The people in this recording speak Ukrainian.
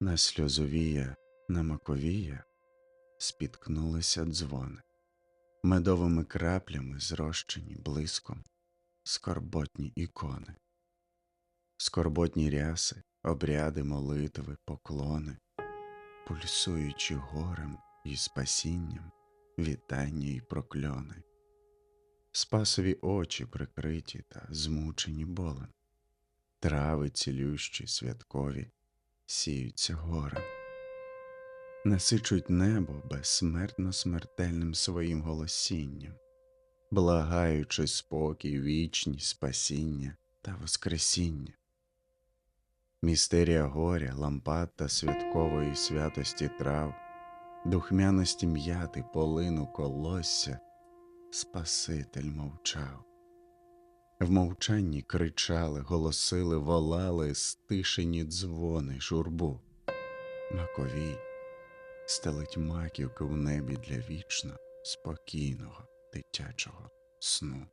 На сльозовія, на маковія спіткнулися дзвони, медовими краплями зрощені блиском, скорботні ікони, скорботні ряси, обряди, молитви, поклони, пульсуючи горем і спасінням, вітання й прокльони, спасові очі прикриті та змучені болем, трави цілющі, святкові сіються горем, насичуть небо безсмертно смертельним своїм голосінням, благаючи спокій, вічність, спасіння та воскресіння. Містерія горя, лампад святкової святості трав, духмяності м'яти, полину, колосся, Спаситель мовчав. В мовчанні кричали, голосили, волали стишені дзвони, журбу. Маковій стелить маківки в небі для вічно спокійного дитячого сну.